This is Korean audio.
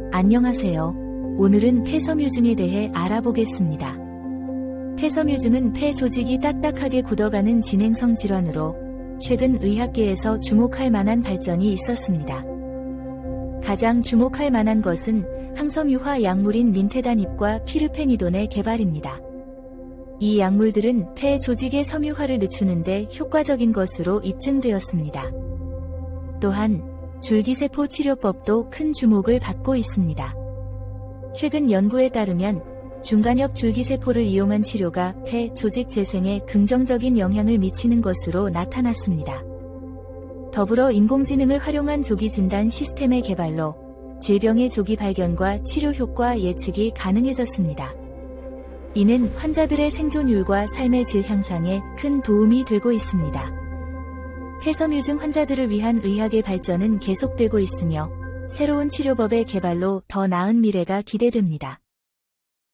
안녕하세요. 오늘은 폐섬유증에 대해 알아보겠습니다. 폐섬유증은 폐 조직이 딱딱하게 굳어가는 진행성 질환으로 최근 의학계에서 주목할 만한 발전이 있었습니다. 가장 주목할 만한 것은 항섬유화 약물인 닌테다닙과 피르페니돈의 개발입니다. 이 약물들은 폐 조직의 섬유화를 늦추는데 효과적인 것으로 입증되었습니다. 또한 줄기세포 치료법도 큰 주목을 받고 있습니다. 최근 연구에 따르면 중간엽 줄기세포를 이용한 치료가 폐 조직 재생에 긍정적인 영향을 미치는 것으로 나타났습니다. 더불어 인공지능을 활용한 조기 진단 시스템의 개발로 질병의 조기 발견과 치료 효과 예측이 가능해졌습니다. 이는 환자들의 생존율과 삶의 질 향상에 큰 도움이 되고 있습니다. 폐섬유증 환자들을 위한 의학의 발전은 계속되고 있으며 새로운 치료법의 개발로 더 나은 미래가 기대됩니다.